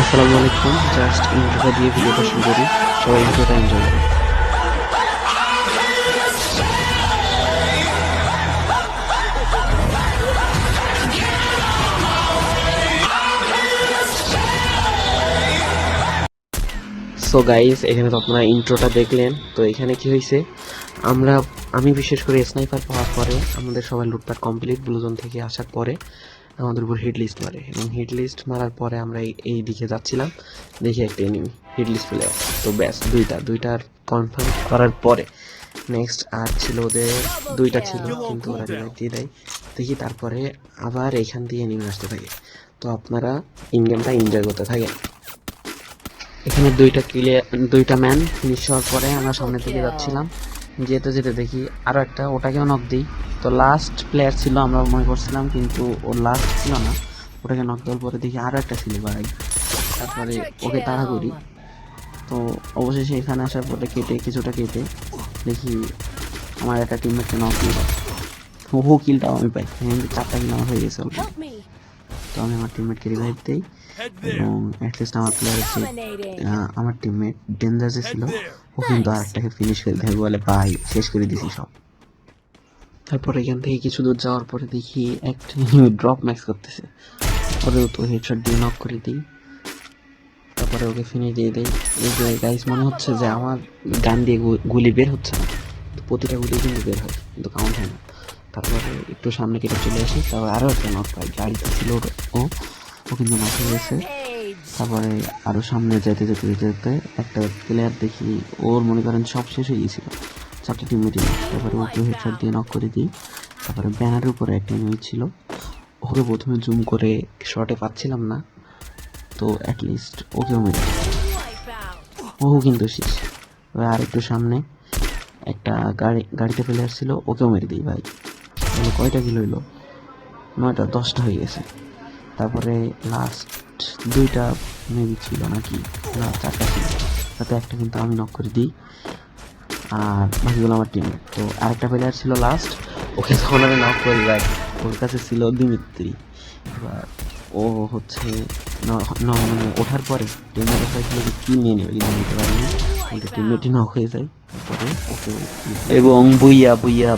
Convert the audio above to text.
আসসালামু আলাইকুম জাস্ট ইন্ট্রোটা দিয়ে ভিডিওটা শুরু করি। সবাই ইন্ট্রোটা এনজয় করুন। সো গাইস এখানে তো আপনারা ইন্ট্রোটা দেখলেন, তো এখানে কি হয়েছে? আমরা, আমি বিশেষ করে স্নাইপার পাওয়ার পরে আমাদের সবাই লুটপাট কমপ্লিট ব্লুজন থেকে আসার পরে আমাদের উপর হিট লিস্ট মারে এবং হিট লিস্ট মারার পরে আমরা এই- দিকে যাচ্ছিলাম দেখি একটা এনিমি হিট লিস্ট প্লেয়ার তো ব্যাস দুইটা দুইটার কনফার্ম করার পরে নেক্সট আর ছিল ওদের দুইটা ছিল কিন্তু ওরা রিভাইভ দিয়ে দেয়। দেখি তারপরে আবার এখান দিয়ে এনিমি আসতে থাকে। তো আপনারা ইন গেমটা এনজয় করতে থাকেন। এখানে দুইটা ক্লিয়ার দুইটা ম্যান ফিনিশ হওয়ার পরে আমরা সামনে থেকে যাচ্ছিলাম। যেতে যেতে দেখি আরও একটা, ওটাকেও নক দিই। তো লাস্ট প্লেয়ার ছিল আমরা মনে করছিলাম, কিন্তু ও লাস্ট ছিল না। ওটাকে নক দেওয়ার পরে দেখি আরও একটা ছিল বাড়াই তারপরে ওকে তাড়া করি। তো অবশেষে এখানে আসার পরে কেটে, কিছুটা কেটে দেখি আমার একটা টিমমেটকে নক দিয়ে হো কিলটাও আমি পাই। এখানে চারটা কিল আমার হয়ে গেছে! তো আমি আমার টিমমেটকে রিভাইভ দিই এবং অ্যাটলিস্ট আমার প্লেয়ার যে আমার টিমমেট ডেঞ্জার যে ছিল। ও কিন্তু আরেকটাকে ফিনিশ করে দেয় বলে ভাই শেষ করে দিছি সব। তারপর এখান থেকে কিছু দূর যাওয়ার পরে দেখি একটা ড্রপ ম্যাক্স করতেছে। ওরেও তো হেডশট দিয়ে নক করে দিই। তারপরে ওকে ফিনিশ দিয়ে দেই। এই যে গাইস মনে হচ্ছে যে আমার গান দিয়ে গুলি বের হচ্ছে না। প্রতিটা গুলি কিন্তু বের হয় কিন্তু কাউন্ট হয় না। তারপরে একটু সামনে কেটে চলে আসি। তারপর আরও একটা নক পাই গাড়িতে ছিল ও ও কিন্তু নক হয়ে গেছে। তারপরে আরও সামনে যেতে যেতে যেতে একটা প্লেয়ার দেখি ওর মনে করেন সব শেষ হয়ে গেছিল চারটে টিম মিটিং তারপরে ওকে হেডশট দিয়ে নক করে দিই। তারপরে ব্যানারের উপরে একটা এনিমি ছিল। ওকে প্রথমে জুম করে শটে পাচ্ছিলাম না। তো অ্যাটলিস্ট ওকেও মেরে out! ও কিন্তু শেষ। আর একটু সামনে একটা গাড়ি গাড়িতে ফেলে আসছিল ওকেও মেরে দিই ভাই। তাহলে কয়টা কিলো হইল? নয়টা, দশটা হয়ে গেছে। তারপরে লাস্ট দুইটা মেবি ছিল নাকি? না, চারটা ছিল। তাতে একটা কিন্তু আমি নক করে দিই। আর বাকিগুলো আমার টিম তো আরেকটা প্লেয়ার ছিল লাস্ট ওকে তখন আমি নক করি ভাই ওর কাছে ছিল দিমিত্রি। এবার ও হচ্ছে মানে ওঠার পরে টিমমেটের হয়েছিল যে কি নিয়ে নেবে কিন্তু নিতে পারিনি। টিমমেটই নক হয়ে যায়। তারপরে ওকে এবং বুইয়া বুইয়া